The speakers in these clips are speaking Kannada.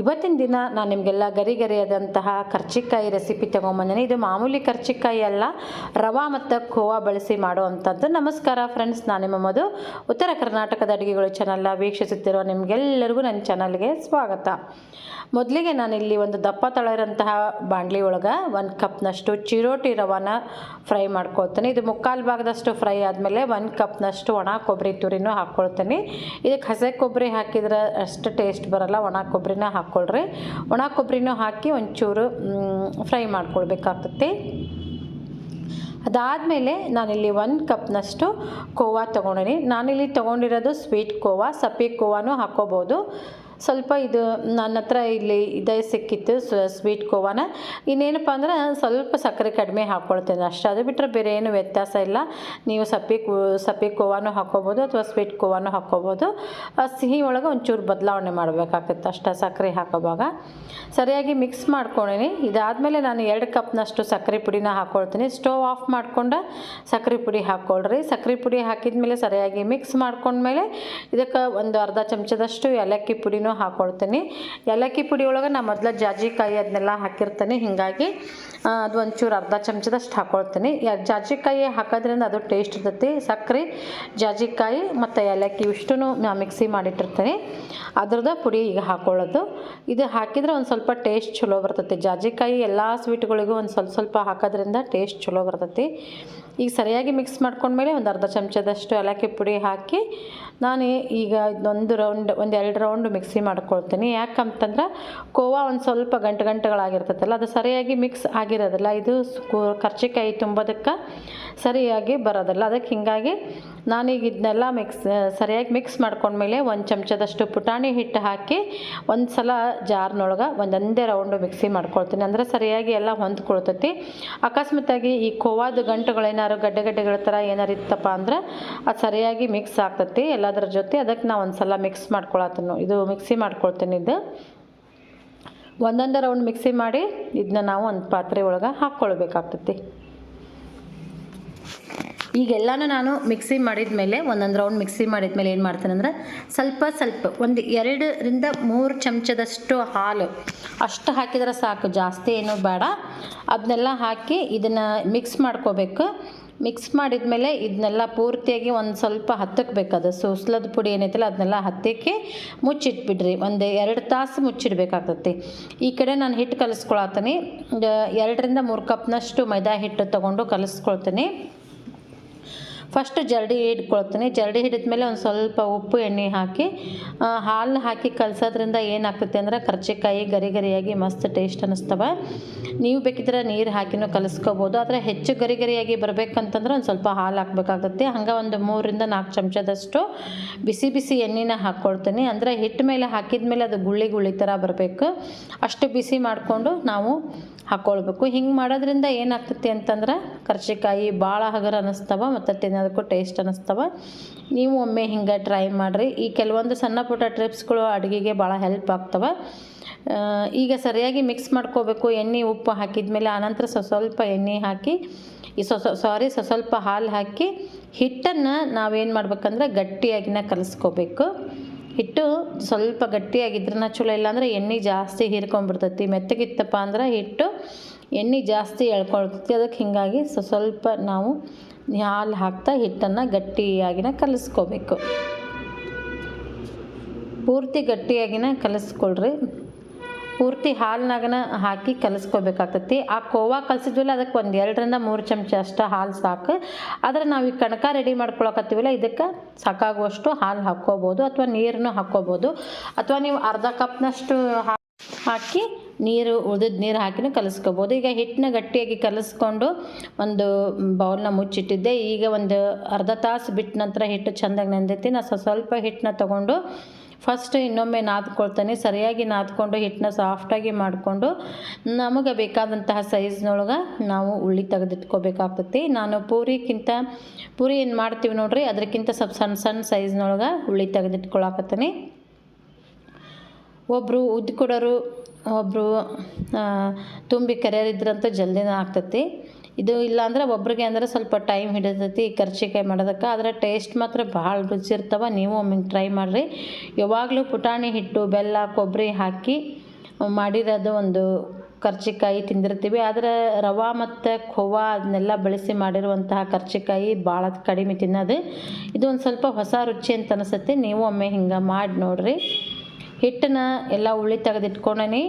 ಇವತ್ತಿನ ದಿನ ನಾನು ನಿಮಗೆಲ್ಲ ಗರಿ ಗರಿಯಾದಂತಹ ಕರ್ಚಿಕಾಯಿ ರೆಸಿಪಿ ತೊಗೊಂಬಂದಿನಿ. ಇದು ಮಾಮೂಲಿ ಕರ್ಚಿಕಾಯಿ ಅಲ್ಲ, ರವಾ ಮತ್ತು ಖೋವಾ ಬಳಸಿ ಮಾಡುವಂಥದ್ದು. ನಮಸ್ಕಾರ ಫ್ರೆಂಡ್ಸ್ ನಾನು ನಿಮ್ಮ ಮದು ಉತ್ತರ ಕರ್ನಾಟಕದ ಅಡುಗೆಗಳು ಚಾನಲ್ನ ವೀಕ್ಷಿಸುತ್ತಿರುವ ನಿಮಗೆಲ್ಲರಿಗೂ ನನ್ನ ಚಾನಲ್ಗೆ ಸ್ವಾಗತ. ಮೊದಲಿಗೆ ನಾನಿಲ್ಲಿ ಒಂದು ದಪ್ಪ ತಳ ಬಾಣಲಿ ಒಳಗೆ ಒಂದು ಕಪ್ನಷ್ಟು ಚಿರೋಟಿ ರವಾನ ಫ್ರೈ ಮಾಡ್ಕೊಳ್ತೀನಿ. ಇದು ಮುಕ್ಕಾಲು ಭಾಗದಷ್ಟು ಫ್ರೈ ಆದಮೇಲೆ ಒಂದು ಕಪ್ನಷ್ಟು ಒಣ ಕೊಬ್ಬರಿ ತುರಿನೂ ಹಾಕ್ಕೊಳ್ತೀನಿ. ಇದಕ್ಕೆ ಹಸೆ ಕೊಬ್ಬರಿ ಹಾಕಿದ್ರೆ ಅಷ್ಟು ಟೇಸ್ಟ್ ಬರಲ್ಲ, ಒಣ ಕೊಬ್ಬರಿನ ಹಾಕ್ಕೊಳ್ರಿ. ಒಣ ಕೊಬ್ಬರಿನೂ ಹಾಕಿ ಒಂಚೂರು ಫ್ರೈ ಮಾಡ್ಕೊಳ್ಬೇಕಾಗ್ತದೆ ಅದಾದಮೇಲೆ ನಾನಿಲ್ಲಿ ಒಂದು ಕಪ್ನಷ್ಟು ಕೋವಾ ತೊಗೊಂಡಿನಿ. ನಾನಿಲ್ಲಿ ತೊಗೊಂಡಿರೋದು ಸ್ವೀಟ್ ಕೋವಾ, ಸಪ್ಪೆ ಕೋವಾನೂ ಹಾಕ್ಕೋಬೋದು. ಸ್ವಲ್ಪ ಇದು ನನ್ನ ಹತ್ರ ಇಲ್ಲಿ ಇದೇ ಸಿಕ್ಕಿತ್ತು ಸ್ವೀಟ್ ಕೋವಾನ. ಇನ್ನೇನಪ್ಪ ಅಂದ್ರೆ ಸ್ವಲ್ಪ ಸಕ್ಕರೆ ಕಡಿಮೆ ಹಾಕ್ಕೊಳ್ತೇನೆ. ಅಷ್ಟೇ, ಅದು ಬಿಟ್ಟರೆ ಬೇರೆ ಏನು ವ್ಯತ್ಯಾಸ ಇಲ್ಲ. ನೀವು ಸಪ್ಪೆ ಸಪ್ಪೆ ಕೋವಾನು ಹಾಕ್ಕೋಬೋದು ಅಥವಾ ಸ್ವೀಟ್ ಕೋವಾನು ಹಾಕ್ಕೋಬೋದು. ಸಿಹಿ ಒಳಗೆ ಒಂಚೂರು ಬದಲಾವಣೆ ಮಾಡಬೇಕಾಗತ್ತೆ. ಅಷ್ಟೇ, ಸಕ್ಕರೆ ಹಾಕೋವಾಗ. ಸರಿಯಾಗಿ ಮಿಕ್ಸ್ ಮಾಡ್ಕೊಂಡಿನಿ. ಇದಾದಮೇಲೆ ನಾನು ಎರಡು ಕಪ್ನಷ್ಟು ಸಕ್ಕರೆ ಪುಡಿನ ಹಾಕ್ಕೊಳ್ತೀನಿ. ಸ್ಟೋವ್ ಆಫ್ ಮಾಡಿಕೊಂಡು ಸಕ್ಕರೆ ಪುಡಿ ಹಾಕ್ಕೊಳ್ರಿ. ಸಕ್ಕರೆ ಪುಡಿ ಹಾಕಿದ ಮೇಲೆ ಸರಿಯಾಗಿ ಮಿಕ್ಸ್ ಮಾಡ್ಕೊಂಡ್ಮೇಲೆ ಇದಕ್ಕೆ ಒಂದು ಅರ್ಧ ಚಮಚದಷ್ಟು ಏಲಕ್ಕಿ ಪುಡಿನೂ ಹಾಕ್ಕೊಳ್ತೀನಿ ಏಲಕ್ಕಿ ಪುಡಿ ಒಳಗೆ ನಾ ಮೊದಲ ಜಾಜಿಕಾಯಿ ಅದನ್ನೆಲ್ಲ ಹಾಕಿರ್ತೀನಿ. ಹೀಗಾಗಿ ಅದು ಒಂಚೂರು ಅರ್ಧ ಚಮಚದಷ್ಟು ಹಾಕ್ಕೊಳ್ತೀನಿ ಜಾಜಿಕಾಯಿ ಹಾಕೋದ್ರಿಂದ ಅದು ಟೇಸ್ಟ್ ಇರ್ತೈತಿ. ಸಕ್ಕರೆ ಜಾಜಿಕಾಯಿ ಮತ್ತು ಏಲಕ್ಕಿ ಇಷ್ಟೂ ನಾ ಮಿಕ್ಸಿ ಮಾಡಿಟ್ಟಿರ್ತೀನಿ. ಅದ್ರದ್ದು ಪುಡಿ ಈಗ ಹಾಕ್ಕೊಳ್ಳೋದು ಇದು ಹಾಕಿದ್ರೆ ಒಂದು ಸ್ವಲ್ಪ ಟೇಸ್ಟ್ ಚಲೋ ಬರ್ತೈತಿ. ಜಾಜಿಕಾಯಿ ಎಲ್ಲ ಸ್ವೀಟ್ಗಳಿಗೂ ಒಂದು ಸ್ವಲ್ಪ ಸ್ವಲ್ಪ ಹಾಕೋದ್ರಿಂದ ಟೇಸ್ಟ್ ಚಲೋ ಬರ್ತೈತಿ. ಈಗ ಸರಿಯಾಗಿ ಮಿಕ್ಸ್ ಮಾಡ್ಕೊಂಡ್ಮೇಲೆ ಒಂದು ಅರ್ಧ ಚಮಚದಷ್ಟು ಏಲಕ್ಕಿ ಪುಡಿ ಹಾಕಿ ನಾನು ಈಗ ಒಂದು ರೌಂಡ್, ಒಂದು ಎರಡು ರೌಂಡ್ ಮಿಕ್ಸಿ ಮಾಡ್ಕೊಳ್ತೀನಿ. ಯಾಕಂತಂದ್ರೆ ಕೋವಾ ಒಂದು ಸ್ವಲ್ಪ ಗಂಟು ಗಂಟುಗಳಾಗಿರ್ತೈತಲ್ಲ, ಅದು ಸರಿಯಾಗಿ ಮಿಕ್ಸ್ ಆಗಿರೋದಿಲ್ಲ. ಇದು ಕರ್ಚಿಕಾಯಿ ತುಂಬೋದಕ್ಕೆ ಸರಿಯಾಗಿ ಬರೋದಿಲ್ಲ. ಅದಕ್ಕೆ ಹೀಗಾಗಿ ನಾನೀಗ ಇದನ್ನೆಲ್ಲ ಮಿಕ್ಸ್ ಸರಿಯಾಗಿ ಮಿಕ್ಸ್ ಮಾಡ್ಕೊಂಡ್ಮೇಲೆ ಒಂದು ಚಮಚದಷ್ಟು ಪುಟಾಣಿ ಹಿಟ್ಟು ಹಾಕಿ ಒಂದು ಸಲ ಜಾರ್ನೊಳಗೆ ಒಂದೊಂದೇ ರೌಂಡು ಮಿಕ್ಸಿ ಮಾಡ್ಕೊಳ್ತೀನಿ. ಅಂದರೆ ಸರಿಯಾಗಿ ಎಲ್ಲ ಹೊಂದ್ಕೊಳ್ತೈತಿ. ಅಕಸ್ಮಾತಾಗಿ ಈ ಕೋವಾದ ಗಂಟುಗಳೇನಾದ್ರು ಗಡ್ಡೆ ಗಡ್ಡೆಗಳ ಥರ ಏನಾರು ಇತ್ತಪ್ಪ ಅಂದ್ರೆ ಅದು ಸರಿಯಾಗಿ ಮಿಕ್ಸ್ ಆಗ್ತೈತಿ ಎಲ್ಲದರ ಜೊತೆ. ಅದಕ್ಕೆ ನಾ ಒಂದು ಸಲ ಮಿಕ್ಸ್ ಮಾಡ್ಕೊಳತ್ತೀನಿ. ಇದು ಮಿಕ್ಸಿ ಮಾಡ್ಕೊಳ್ತೀನಿ ಇದು. ಒಂದೊಂದು ರೌಂಡ್ ಮಿಕ್ಸಿ ಮಾಡಿ ಇದನ್ನ ನಾವು ಒಂದು ಪಾತ್ರೆ ಒಳಗೆ ಹಾಕ್ಕೊಳ್ಬೇಕಾಗ್ತೈತಿ ಈಗೆಲ್ಲನೂ ನಾನು ಮಿಕ್ಸಿ ಮಾಡಿದ ಮೇಲೆ ಒಂದೊಂದು ರೌಂಡ್ ಮಿಕ್ಸಿ ಮಾಡಿದ ಮೇಲೆ ಏನು ಮಾಡ್ತೇನೆ ಅಂದರೆ, ಸ್ವಲ್ಪ ಸ್ವಲ್ಪ ಒಂದು ಎರಡರಿಂದ ಮೂರು ಚಮಚದಷ್ಟು ಹಾಲು. ಅಷ್ಟು ಹಾಕಿದ್ರೆ ಸಾಕು, ಜಾಸ್ತಿ ಏನು ಬೇಡ. ಅದನ್ನೆಲ್ಲ ಹಾಕಿ ಇದನ್ನು ಮಿಕ್ಸ್ ಮಾಡ್ಕೋಬೇಕು. ಮಿಕ್ಸ್ ಮಾಡಿದ ಮೇಲೆ ಇದನ್ನೆಲ್ಲ ಪೂರ್ತಿಯಾಗಿ ಒಂದು ಸ್ವಲ್ಪ ಹತ್ತಕ್ಕೆ ಬೇಕದು ಸೂಸ್ಲದ ಪುಡಿ ಏನೈತಲ್ಲ ಅದನ್ನೆಲ್ಲ ಹತ್ತಕ್ಕೆ ಮುಚ್ಚಿಟ್ಬಿಡ್ರಿ. ಒಂದು ಎರಡು ತಾಸು ಮುಚ್ಚಿಡ್ಬೇಕಾಗ್ತೈತಿ. ಈ ಕಡೆ ನಾನು ಹಿಟ್ಟು ಕಲಿಸ್ಕೊಳತ್ತೀನಿ. ಎರಡರಿಂದ ಮೂರು ಕಪ್ನಷ್ಟು ಮೈದಾ ಹಿಟ್ಟು ತೊಗೊಂಡು ಕಲಿಸ್ಕೊಳ್ತೀನಿ. ಫಸ್ಟ್ ಜರಡಿ ಹಿಡ್ಕೊಳ್ತೀನಿ. ಜರಡಿ ಹಿಡಿದ ಮೇಲೆ ಒಂದು ಸ್ವಲ್ಪ ಉಪ್ಪು, ಎಣ್ಣೆ ಹಾಕಿ ಹಾಲು ಹಾಕಿ ಕಲಸೋದ್ರಿಂದ ಏನಾಗ್ತೈತೆ ಅಂದ್ರೆ ಕರ್ಚಿಕಾಯಿ ಗರಿ ಗರಿಯಾಗಿ ಮಸ್ತ್ ಟೇಸ್ಟ್ ಅನ್ನಿಸ್ತವೆ ನೀವು ಬೇಕಿದ್ರೆ ನೀರು ಹಾಕಿನೂ ಕಲಿಸ್ಕೋಬೋದು. ಆದರೆ ಹೆಚ್ಚು ಗರಿ ಗರಿಯಾಗಿ ಬರಬೇಕಂತಂದ್ರೆ ಒಂದು ಸ್ವಲ್ಪ ಹಾಲು ಹಾಕ್ಬೇಕಾಗತ್ತೆ. ಹಂಗೆ ಒಂದು ಮೂರರಿಂದ ನಾಲ್ಕು ಚಮಚದಷ್ಟು ಬಿಸಿ ಬಿಸಿ ಎಣ್ಣೆನ ಹಾಕ್ಕೊಳ್ತೀನಿ ಅಂದರೆ ಹಿಟ್ಟು ಮೇಲೆ ಹಾಕಿದ ಮೇಲೆ ಅದು ಗುಳ್ಳಿ ಗುಳ್ಳಿ ಥರ ಬರಬೇಕು. ಅಷ್ಟು ಬಿಸಿ ಮಾಡಿಕೊಂಡು ನಾವು ಹಾಕ್ಕೊಳ್ಬೇಕು ಹಿಂಗೆ ಮಾಡೋದ್ರಿಂದ ಏನಾಗ್ತೈತಿ ಅಂತಂದ್ರೆ ಕರ್ಚಿಕಾಯಿ ಭಾಳ ಹಗರ ಅನ್ನಿಸ್ತವ ಮತ್ತು ತಿನ್ನೋದಕ್ಕೂ ಟೇಸ್ಟ್ ಅನ್ನಿಸ್ತವ ನೀವು ಒಮ್ಮೆ ಹಿಂಗೆ ಟ್ರೈ ಮಾಡಿರಿ. ಈ ಕೆಲವೊಂದು ಸಣ್ಣ ಪುಟ್ಟ ಟ್ರಿಪ್ಸ್ಗಳು ಅಡುಗೆಗೆ ಭಾಳ ಹೆಲ್ಪ್ ಆಗ್ತವೆ. ಈಗ ಸರಿಯಾಗಿ ಮಿಕ್ಸ್ ಮಾಡ್ಕೋಬೇಕು. ಎಣ್ಣೆ, ಉಪ್ಪು ಹಾಕಿದ ಮೇಲೆ ಆನಂತರ ಸ್ವಸ್ವಲ್ಪ ಎಣ್ಣೆ ಹಾಕಿ, ಈ ಸಾರಿ ಸ್ವ ಸ್ವಲ್ಪ ಹಾಲು ಹಾಕಿ ಹಿಟ್ಟನ್ನು ನಾವೇನು ಮಾಡ್ಬೇಕಂದ್ರೆ ಗಟ್ಟಿಯಾಗಿನ ಕಲಿಸ್ಕೋಬೇಕು. ಹಿಟ್ಟು ಸ್ವಲ್ಪ ಗಟ್ಟಿಯಾಗಿದ್ರನ್ನ ಚಲೋ, ಇಲ್ಲಾಂದ್ರೆ ಎಣ್ಣೆ ಜಾಸ್ತಿ ಹೀರ್ಕೊಂಡ್ಬಿಡ್ತೈತಿ. ಮೆತ್ತಗಿತ್ತಪ್ಪ ಅಂದ್ರೆ ಹಿಟ್ಟು ಎಣ್ಣೆ ಜಾಸ್ತಿ ಎಳ್ಕೊಳ್ತೈತಿ. ಅದಕ್ಕೆ ಹೀಗಾಗಿ ಸ್ವ ಸ್ವಲ್ಪ ನಾವು ಹಾಲು ಹಾಕ್ತಾ ಹಿಟ್ಟನ್ನು ಗಟ್ಟಿಯಾಗಿನ ಕಲಿಸ್ಕೋಬೇಕು. ಪೂರ್ತಿ ಗಟ್ಟಿಯಾಗಿನ ಕಲಿಸ್ಕೊಳ್ರಿ. ಪೂರ್ತಿ ಹಾಲಿನಾಗನ ಹಾಕಿ ಕಲಿಸ್ಕೋಬೇಕಾಗ್ತೈತಿ. ಆ ಕೋವಾ ಕಲಸಿದ್ವಲ್ಲ, ಅದಕ್ಕೆ ಒಂದು ಎರಡರಿಂದ ಮೂರು ಚಮಚ ಅಷ್ಟು ಹಾಲು ಸಾಕು. ಆದರೆ ನಾವು ಈ ಕಣಕ ರೆಡಿ ಮಾಡ್ಕೊಳಕತ್ತೀವಲ್ಲ, ಇದಕ್ಕೆ ಸಾಕಾಗುವಷ್ಟು ಹಾಲು ಹಾಕ್ಕೋಬೋದು ಅಥವಾ ನೀರನ್ನು ಹಾಕ್ಕೋಬೋದು. ಅಥವಾ ನೀವು ಅರ್ಧ ಕಪ್ನಷ್ಟು ಹಾಕಿ ನೀರು ಉಳಿದ ನೀರು ಹಾಕಿನೂ ಕಲಸ್ಕೋಬೋದು. ಈಗ ಹಿಟ್ಟನ್ನ ಗಟ್ಟಿಯಾಗಿ ಕಲಸ್ಕೊಂಡು ಒಂದು ಬೌಲ್ನ ಮುಚ್ಚಿಟ್ಟಿದ್ದೆ. ಈಗ ಒಂದು ಅರ್ಧ ತಾಸು ಬಿಟ್ಟ ನಂತರ ಹಿಟ್ಟು ಚೆಂದಾಗಿ ನೆಂದೈತಿ. ನಾನು ಸ್ವ- ಸ್ವಲ್ಪ ಹಿಟ್ಟನ್ನ ತೊಗೊಂಡು ಫಸ್ಟ್ ಇನ್ನೊಮ್ಮೆ ನಾದ್ಕೊಳ್ತಾನೆ, ಸರಿಯಾಗಿ ನಾದ್ಕೊಂಡು ಹಿಟ್ಟನ್ನ ಸಾಫ್ಟಾಗಿ ಮಾಡಿಕೊಂಡು ನಮಗೆ ಬೇಕಾದಂತಹ ಸೈಜ್ನೊಳಗೆ ನಾವು ಉಳ್ಳಿ ತೆಗೆದಿಟ್ಕೋಬೇಕಾಗ್ತೈತಿ. ನಾನು ಪೂರಿಕ್ಕಿಂತ, ಪೂರಿ ಏನು ಮಾಡ್ತೀವಿ ನೋಡ್ರಿ ಅದಕ್ಕಿಂತ ಸ್ವಲ್ಪ ಸಣ್ಣ ಸಣ್ಣ ಸೈಜ್ನೊಳಗೆ ಉಳ್ಳಿ ತೆಗೆದಿಟ್ಕೊಳಕತ್ತೀನಿ. ಒಬ್ಬರು ಉದ್ದು ಕೊಡೋರು ಒಬ್ಬರು ತುಂಬಿ ಕರೆಯೋರಿದ್ರಂತೂ ಜಲ್ದಿನೇ ಆಗ್ತೈತಿ. ಇದು ಇಲ್ಲಾಂದ್ರೆ ಒಬ್ರಿಗೆ ಅಂದರೆ ಸ್ವಲ್ಪ ಟೈಮ್ ಹಿಡಿತೈತಿ ಕರ್ಚಿಕಾಯಿ ಮಾಡೋದಕ್ಕೆ. ಆದರೆ ಟೇಸ್ಟ್ ಮಾತ್ರ ಭಾಳ ರುಚಿ ಇರ್ತವೆ. ನೀವು ಒಮ್ಮೆ ಟ್ರೈ ಮಾಡಿರಿ. ಯಾವಾಗಲೂ ಪುಟಾಣಿ ಹಿಟ್ಟು, ಬೆಲ್ಲ ಕೊಬ್ಬರಿ ಹಾಕಿ ಮಾಡಿರೋದು ಒಂದು ಕರ್ಚಿಕಾಯಿ ತಿಂದಿರ್ತೀವಿ. ಆದರೆ ರವಾ ಮತ್ತು ಖೋವಾ ಅದನ್ನೆಲ್ಲ ಬಳಸಿ ಮಾಡಿರುವಂತಹ ಕರ್ಚಿಕಾಯಿ ಭಾಳ ಕಡಿಮೆ ತಿನ್ನೋದು. ಇದು ಒಂದು ಸ್ವಲ್ಪ ಹೊಸ ರುಚಿ ಅಂತ ಅನಿಸುತ್ತೆ. ನೀವು ಒಮ್ಮೆ ಹಿಂಗೆ ಮಾಡಿ ನೋಡಿರಿ. ಹಿಟ್ಟನ್ನ ಎಲ್ಲ ಉಳಿ ತೆಗೆದಿಟ್ಕೊಂಡೇ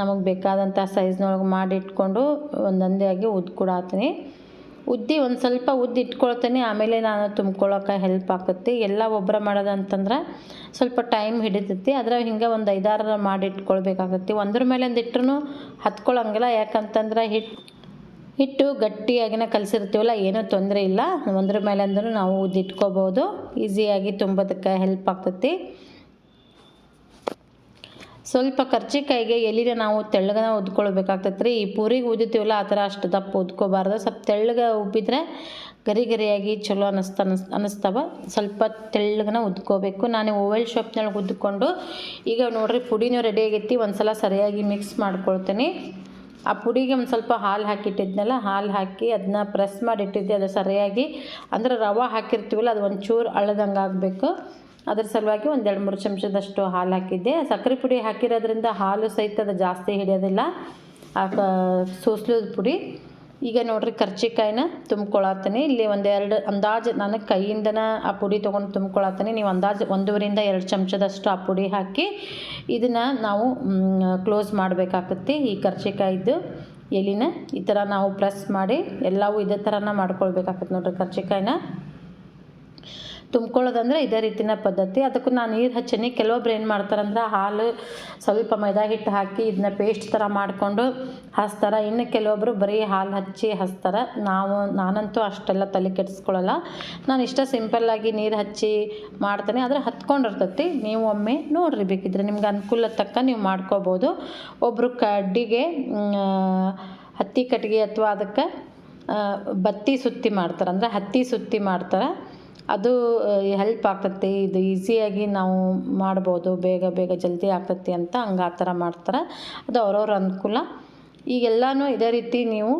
ನಮಗೆ ಬೇಕಾದಂಥ ಸೈಜ್ನೊಳಗೆ ಮಾಡಿ ಇಟ್ಕೊಂಡು ಒಂದೊಂದೇ ಆಗಿ ಉದ್ದು ಕೂಡ ಹಾಕ್ತೀನಿ. ಉದ್ದಿ ಒಂದು ಸ್ವಲ್ಪ ಉದ್ದಿ ಇಟ್ಕೊಳ್ತೀನಿ. ಆಮೇಲೆ ನಾನು ತುಂಬ್ಕೊಳ್ಳೋಕೆ ಹೆಲ್ಪ್ ಆಗುತ್ತೆ ಎಲ್ಲ ಒಬ್ಬರ ಮಾಡೋದು ಅಂತಂದ್ರೆ ಸ್ವಲ್ಪ ಟೈಮ್ ಹಿಡಿತೈತಿ. ಅದ್ರ ಹಿಂಗೆ ಒಂದು ಐದಾರು ಮಾಡಿ ಇಟ್ಕೊಳ್ಬೇಕಾಗತ್ತೆ. ಒಂದ್ರ ಮೇಲೆ ಒಂದು ಇಟ್ಟರು ಹತ್ಕೊಳ್ಳೋಂಗಿಲ್ಲ ಯಾಕಂತಂದ್ರೆ ಹಿಟ್ಟು ಹಿಟ್ಟು ಗಟ್ಟಿಯಾಗಿನ ಕಲಸಿರ್ತೀವಲ್ಲ, ಏನೂ ತೊಂದರೆ ಇಲ್ಲ. ಒಂದ್ರ ಮೇಲೆ ಅಂದ್ರೂ ನಾವು ಉದ್ದಿಟ್ಕೋಬೋದು ಈಸಿಯಾಗಿ ತುಂಬೋದಕ್ಕೆ ಹೆಲ್ಪ್ ಆಗ್ತೈತಿ ಸ್ವಲ್ಪ ಕರ್ಜಿಕಾಯಿಗೆ ಎಲ್ಲಿನ ನಾವು ತೆಳ್ಳಗನ ಉದ್ಕೊಳ್ಬೇಕಾಗ್ತೈತೆ ರೀ ಈ ಪೂರಿಗೆ ಉದ್ದಿತೀವಲ್ಲ ಆ ಥರ ಅಷ್ಟು ದಪ್ಪ ಉದ್ಕೋಬಾರ್ದು. ಸ್ವಲ್ಪ ತೆಳ್ಳಗೆ ಉಬ್ಬಿದ್ರೆ ಗರಿ ಗರಿಯಾಗಿ ಚಲೋ ಅನ್ನಿಸ್ತಾ ಅನಿಸ್ ಸ್ವಲ್ಪ ತೆಳ್ಳಗನ ಉದ್ಕೋಬೇಕು. ನಾನು ಓವೆಲ್ ಶಾಪ್ನೊಳಗೆ ಉದ್ಕೊಂಡು, ಈಗ ನೋಡ್ರಿ ಪುಡಿನೂ ರೆಡಿ ಆಗೈತಿ. ಒಂದು ಸಲ ಸರಿಯಾಗಿ ಮಿಕ್ಸ್ ಮಾಡ್ಕೊಳ್ತೀನಿ. ಆ ಪುಡಿಗೆ ಒಂದು ಸ್ವಲ್ಪ ಹಾಲು ಹಾಕಿಟ್ಟಿದ್ನಲ್ಲ, ಹಾಲು ಹಾಕಿ ಅದನ್ನ ಪ್ರೆಸ್ ಮಾಡಿಟ್ಟಿದ್ದೆ. ಅದು ಸರಿಯಾಗಿ, ಅಂದರೆ ರವೆ ಹಾಕಿರ್ತೀವಲ್ಲ, ಅದು ಒಂಚೂರು ಅಳದಂಗೆ ಆಗಬೇಕು ಅದ್ರ ಸಲುವಾಗಿ ಒಂದೆರಡು ಮೂರು ಚಮಚದಷ್ಟು ಹಾಲು ಹಾಕಿದ್ದೆ. ಸಕ್ಕರೆ ಪುಡಿ ಹಾಕಿರೋದ್ರಿಂದ ಹಾಲು ಸಹಿತ ಅದು ಜಾಸ್ತಿ ಹಿಡಿಯೋದಿಲ್ಲ. ಆ ಕ, ಸೋಸ್ಲದ ಪುಡಿ. ಈಗ ನೋಡ್ರಿ ಕರ್ಚಿಕಾಯಿನ ತುಂಬ್ಕೊಳತ್ತೀನಿ. ಇಲ್ಲಿ ಒಂದೆರಡು ಅಂದಾಜು ನಾನು ಕೈಯಿಂದನ ಆ ಪುಡಿ ತೊಗೊಂಡು ತುಂಬ್ಕೊಳತ್ತೀನಿ. ನೀವು ಅಂದಾಜು ಒಂದೂವರಿಂದ ಎರಡು ಚಮಚದಷ್ಟು ಆ ಪುಡಿ ಹಾಕಿ ಇದನ್ನು ನಾವು ಕ್ಲೋಸ್ ಮಾಡಬೇಕಾಗತ್ತೆ ಈ ಕರ್ಚಿಕಾಯಿದ್ದು ಎಲಿನ. ಈ ಥರ ನಾವು ಪ್ರೆಸ್ ಮಾಡಿ ಎಲ್ಲವೂ ಇದೇ ಥರನ ಮಾಡ್ಕೊಳ್ಬೇಕಾಗತ್ತೆ ನೋಡ್ರಿ ಕರ್ಚಿಕಾಯಿನ. ತುಂಬ್ಕೊಳ್ಳೋದಂದ್ರೆ ಇದೇ ರೀತಿನ ಪದ್ಧತಿ. ಅದಕ್ಕೂ ನಾನು ನೀರು ಹಚ್ಚೀನಿ. ಕೆಲವೊಬ್ರು ಏನು ಮಾಡ್ತಾರಂದ್ರೆ ಹಾಲು ಸ್ವಲ್ಪ ಮೈದಾ ಹಿಟ್ಟು ಹಾಕಿ ಇದನ್ನ ಪೇಸ್ಟ್ ಥರ ಮಾಡಿಕೊಂಡು ಹಚ್ತಾರೆ. ಇನ್ನು ಕೆಲವೊಬ್ಬರು ಬರೀ ಹಾಲು ಹಚ್ಚಿ ಹಚ್ತಾರೆ. ನಾವು, ನಾನಂತೂ ಅಷ್ಟೆಲ್ಲ ತಲೆ ಕೆಡಿಸ್ಕೊಳ್ಳಲ್ಲ. ನಾನು ಇಷ್ಟ ಸಿಂಪಲ್ಲಾಗಿ ನೀರು ಹಚ್ಚಿ ಮಾಡ್ತೇನೆ. ಆದರೆ ಹತ್ಕೊಂಡಿರ್ತೈತಿ. ನೀವು ಒಮ್ಮೆ ನೋಡ್ರಿ ಬೇಕಿದ್ರೆ. ನಿಮ್ಗೆ ಅನುಕೂಲ ತಕ್ಕ ನೀವು ಮಾಡ್ಕೋಬೋದು. ಒಬ್ಬರು ಕಡ್ಡಿಗೆ ಹತ್ತಿ ಕಟ್ಟಿಗೆ ಅಥವಾ ಅದಕ್ಕೆ ಬತ್ತಿ ಸುತ್ತಿ ಮಾಡ್ತಾರೆ. ಅಂದರೆ ಹತ್ತಿ ಸುತ್ತಿ ಮಾಡ್ತಾರೆ. ಅದು ಹೆಲ್ಪ್ ಆಗ್ತೈತಿ, ಇದು ಈಸಿಯಾಗಿ ನಾವು ಮಾಡ್ಬೋದು, ಬೇಗ ಬೇಗ ಜಲ್ದಿ ಆಗ್ತೈತಿ ಅಂತ ಹಂಗೆ ಆ ಥರ ಮಾಡ್ತಾರೆ. ಅದು ಅವ್ರವ್ರ ಅನುಕೂಲ. ಈಗೆಲ್ಲನೂ ಇದೇ ರೀತಿ ನೀವು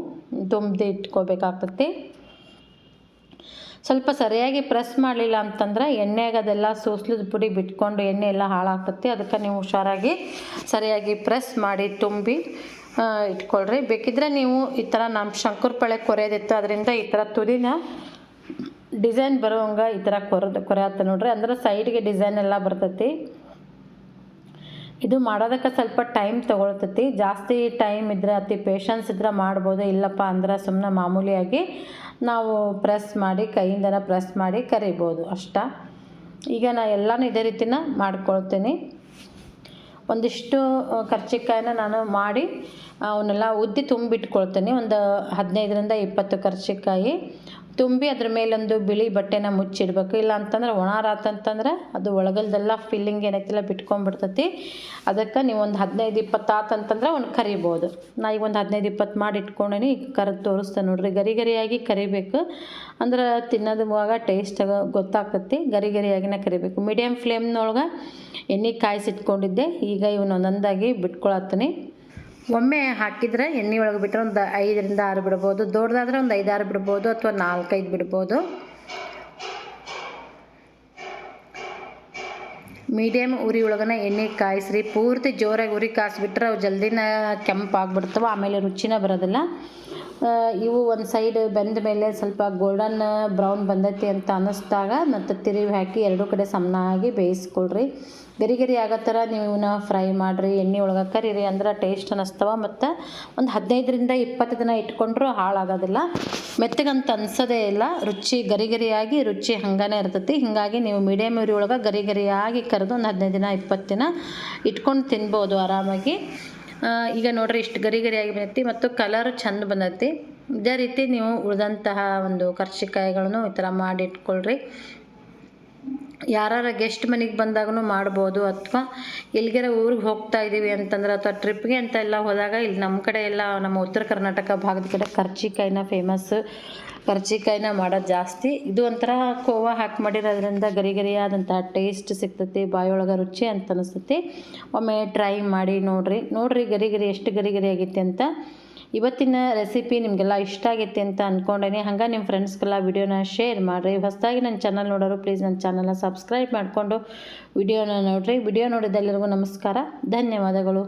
ತುಂಬಿ ಇಟ್ಕೋಬೇಕಾಗ್ತೈತಿ. ಸ್ವಲ್ಪ ಸರಿಯಾಗಿ ಪ್ರೆಸ್ ಮಾಡಲಿಲ್ಲ ಅಂತಂದ್ರೆ ಎಣ್ಣೆಗೆ ಅದೆಲ್ಲ ಸೂಸ್ಲದ ಪುಡಿ ಬಿಟ್ಕೊಂಡು ಎಣ್ಣೆ ಎಲ್ಲ ಹಾಳಾಗ್ತತಿ. ಅದಕ್ಕೆ ನೀವು ಹುಷಾರಾಗಿ ಸರಿಯಾಗಿ ಪ್ರೆಸ್ ಮಾಡಿ ತುಂಬಿ ಇಟ್ಕೊಳ್ರಿ. ಬೇಕಿದ್ರೆ ನೀವು ಈ ಥರ ನಮ್ಮ ಶಂಕರಪಳೆ ಕೊರೆಯೋದಿತ್ತು, ಅದರಿಂದ ಈ ಥರ ತುದಿನ ಡಿಸೈನ್ ಬರೋಂಗ ಈ ಥರ ಕೊರದ ಕೊರೆಯತ್ತೆ ನೋಡ್ರಿ. ಅಂದ್ರೆ ಸೈಡ್ಗೆ ಡಿಸೈನ್ ಎಲ್ಲ ಬರ್ತೈತಿ. ಇದು ಮಾಡೋದಕ್ಕೆ ಸ್ವಲ್ಪ ಟೈಮ್ ತೊಗೊಳ್ತೈತಿ. ಜಾಸ್ತಿ ಟೈಮ್ ಇದ್ರೆ, ಅತಿ ಪೇಷನ್ಸ್ ಇದ್ರೆ ಮಾಡ್ಬೋದು. ಇಲ್ಲಪ್ಪ ಅಂದ್ರೆ ಸುಮ್ಮನೆ ಮಾಮೂಲಿಯಾಗಿ ನಾವು ಪ್ರೆಸ್ ಮಾಡಿ, ಕೈಯಿಂದನ ಪ್ರೆಸ್ ಮಾಡಿ ಕರಿಬೋದು ಅಷ್ಟ. ಈಗ ನಾ ಎಲ್ಲನೂ ಇದೇ ರೀತಿನ ಮಾಡ್ಕೊಳ್ತೀನಿ. ಒಂದಿಷ್ಟು ಕರ್ಚಿಕಾಯಿನ ನಾನು ಮಾಡಿ ಅವನ್ನೆಲ್ಲ ಉದ್ದಿ ತುಂಬಿಟ್ಕೊಳ್ತೀನಿ. ಒಂದು ಹದಿನೈದರಿಂದ ಇಪ್ಪತ್ತು ಕರ್ಚಿಕಾಯಿ. ತುಂಬಿ ಅದ್ರ ಮೇಲೊಂದು ಬಿಳಿ ಬಟ್ಟೆನ ಮುಚ್ಚಿಡ್ಬೇಕು. ಇಲ್ಲ ಅಂತಂದ್ರೆ ಒಣ ರಾತಂತಂದ್ರೆ ಅದು ಒಳಗಲ್ದೆಲ್ಲ ಫಿಲ್ಲಿಂಗ್ ಏನೈತಿಲ್ಲ ಬಿಟ್ಕೊಂಡ್ಬಿಡ್ತೈತಿ. ಅದಕ್ಕೆ ನೀವು ಒಂದು ಹದಿನೈದು ಇಪ್ಪತ್ತು ಆತಂತಂದ್ರೆ ಒಂದು ಕರಿಬೋದು. ನಾ ಈಗ ಒಂದು ಹದಿನೈದು ಇಪ್ಪತ್ತು ಮಾಡಿ ಇಟ್ಕೊಂಡೇನಿ, ಈಗ ಕರೆದು ತೋರಿಸ್ತೇನೆ ನೋಡ್ರಿ. ಗರಿ ಗರಿಯಾಗಿ ಕರಿಬೇಕು. ಅಂದ್ರೆ ತಿನ್ನೋದುವಾಗ ಟೇಸ್ಟ್ ಗೊತ್ತಾಗ್ತತಿ. ಗರಿ ಗರಿಯಾಗಿನ ಕರಿಬೇಕು. ಮೀಡಿಯಮ್ ಫ್ಲೇಮ್ನೊಳಗೆ ಎಣ್ಣೆ ಕಾಯಿಸಿಟ್ಕೊಂಡಿದ್ದೆ. ಈಗ ಇವನು ಒಂದೊಂದಾಗಿ ಬಿಟ್ಕೊಳತ್ತೀನಿ. ಒಮ್ಮೆ ಹಾಕಿದ್ರೆ ಎಣ್ಣೆ ಒಳಗೆ ಬಿಟ್ಟರೆ ಒಂದು ಐದರಿಂದ ಆರು ಬಿಡ್ಬೋದು. ದೊಡ್ಡದಾದ್ರೆ ಒಂದು ಐದಾರು ಬಿಡ್ಬೋದು ಅಥವಾ ನಾಲ್ಕೈದು ಬಿಡ್ಬೋದು. ಮೀಡಿಯಮ್ ಉರಿ ಒಳಗನ ಎಣ್ಣೆ ಕಾಯಿಸ್ರಿ. ಪೂರ್ತಿ ಜೋರಾಗಿ ಉರಿ ಕಾಯಿಸ್ಬಿಟ್ರೆ ಅವು ಜಲ್ದಿನ ಕೆಂಪಾಗ್ಬಿಡ್ತವೆ, ಆಮೇಲೆ ರುಚಿನ ಬರೋದಿಲ್ಲ. ಇವು ಒಂದು ಸೈಡ್ ಬೆಂದ ಮೇಲೆ ಸ್ವಲ್ಪ ಗೋಲ್ಡನ್ ಬ್ರೌನ್ ಬಂದೈತಿ ಅಂತ ಅನ್ನಿಸ್ದಾಗ ಮತ್ತು ತಿರುವಿ ಹಾಕಿ ಎರಡೂ ಕಡೆ ಸಮನಾಗಿ ಬೇಯಿಸ್ಕೊಳ್ರಿ. ಗರಿ ಗರಿ ಆಗೋ ಥರ ನೀವು ಫ್ರೈ ಮಾಡಿರಿ, ಎಣ್ಣೆ ಒಳಗೆ ಕರೀರಿ ಅಂದ್ರೆ ಟೇಸ್ಟ್ ಅನ್ನಿಸ್ತವ ಮತ್ತು ಒಂದು ಹದಿನೈದರಿಂದ ಇಪ್ಪತ್ತು ದಿನ ಇಟ್ಕೊಂಡ್ರೂ ಹಾಳಾಗೋದಿಲ್ಲ. ಮೆತ್ತಗಂತ ಅನ್ಸೋದೇ ಇಲ್ಲ, ರುಚಿ ಗರಿ ಗರಿಯಾಗಿ ರುಚಿ ಹಂಗಾನೆ ಇರ್ತೈತಿ. ಹೀಗಾಗಿ ನೀವು ಮೀಡಿಯಮ್ ಉರಿ ಒಳಗೆ ಗರಿ ಗರಿಯಾಗಿ ಕರೆದು ಒಂದು ಹದಿನೈದು ದಿನ ಇಪ್ಪತ್ತು ದಿನ ಇಟ್ಕೊಂಡು ತಿನ್ಬೋದು ಆರಾಮಾಗಿ. ಈಗ ನೋಡ್ರಿ ಇಷ್ಟು ಗರಿ ಗರಿಯಾಗಿ ಬಂದೈತಿ ಮತ್ತು ಕಲರ್ ಚಂದ ಬಂದೈತಿ. ಇದೇ ರೀತಿ ನೀವು ಉಳಿದಂತಹ ಒಂದು ಕರ್ಚಿಕಾಯಿಗಳನ್ನು ಈ ಥರ ಮಾಡಿ ಇಟ್ಕೊಳ್ರಿ. ಯಾರು ಗೆಸ್ಟ್ ಮನೆಗೆ ಬಂದಾಗೂ ಮಾಡ್ಬೋದು ಅಥವಾ ಎಲ್ಲಿಗಾರ ಊರಿಗೆ ಹೋಗ್ತಾ ಇದ್ದೀವಿ ಅಂತಂದ್ರೆ ಅಥವಾ ಟ್ರಿಪ್ಗೆ ಅಂತ ಎಲ್ಲ ಹೋದಾಗ ಇಲ್ಲಿ ನಮ್ಮ ಕಡೆ ಎಲ್ಲ ನಮ್ಮ ಉತ್ತರ ಕರ್ನಾಟಕ ಭಾಗದ ಕಡೆ ಕರ್ಜಿಕಾಯಿನ ಫೇಮಸ್ ಕರ್ಜಿಕಾಯಿನ ಮಾಡೋದು ಜಾಸ್ತಿ. ಇದು ಒಂಥರ ಕೋವಾ ಹಾಕಿ ಮಾಡಿರೋದ್ರಿಂದ ಗರಿ ಗರಿಯಾದಂತಹ ಟೇಸ್ಟ್ ಸಿಗ್ತೈತಿ, ಬಾಯೊಳಗೆ ರುಚಿ ಅಂತ ಅನಿಸ್ತೈತಿ. ಒಮ್ಮೆ ಟ್ರೈ ಮಾಡಿ ನೋಡಿರಿ. ನೋಡಿರಿ ಗರಿ ಗರಿ ಎಷ್ಟು ಗರಿ ಗರಿ ಆಗೈತೆ ಅಂತ. ಇವತ್ತಿನ ರೆಸಿಪಿ ನಿಮಗೆಲ್ಲ ಇಷ್ಟ ಆಗೈತೆ ಅಂತ ಅಂದ್ಕೊಂಡೇನೆ ಹಂಗೆ ನಿಮ್ಮ ಫ್ರೆಂಡ್ಸ್ಗೆಲ್ಲ ವಿಡಿಯೋನ ಶೇರ್ ಮಾಡಿರಿ. ಹೊಸದಾಗಿ ನನ್ನ ಚಾನಲ್ ನೋಡೋರು ಪ್ಲೀಸ್ ನನ್ನ ಚಾನಲ್ನ ಸಬ್ಸ್ಕ್ರೈಬ್ ಮಾಡಿಕೊಂಡು ವಿಡಿಯೋನ ನೋಡಿರಿ. ವಿಡಿಯೋ ನೋಡಿದ್ದೆಲ್ಲರಿಗೂ ನಮಸ್ಕಾರ. ಧನ್ಯವಾದಗಳು.